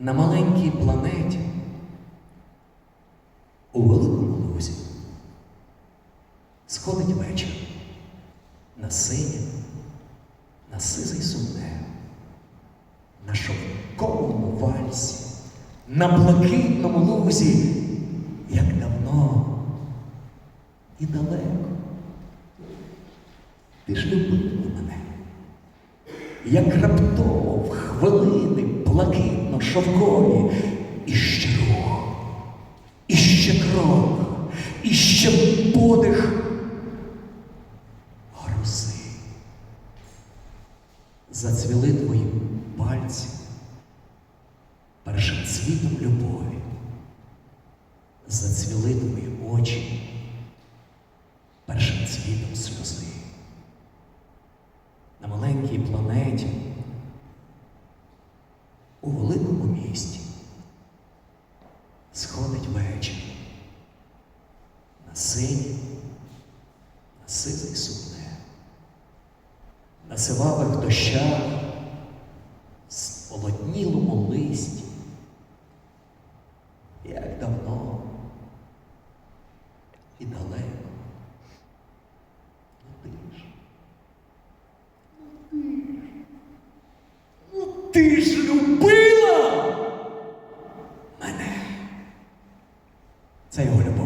на маленькій планеті. У великому лузі. Сходить вечір. На синє, на сизий сумне, на шовковому вальсі, на блакитному лузі, як давно і далеко. Ти ж любила мене, як раптово в хвилини блакитно шовкові, і ще рух, і ще крок, і ще подих грози. Зацвіли твої пальці першим цвітом любові, зацвіли твої очі першим цвітом сльози. Маленькій планеті у великому місті сходить вечір на синє, на сизий сумне, на сивавих дощах, сполотнілому листі, як давно Ти ж любила мене. Це його любов.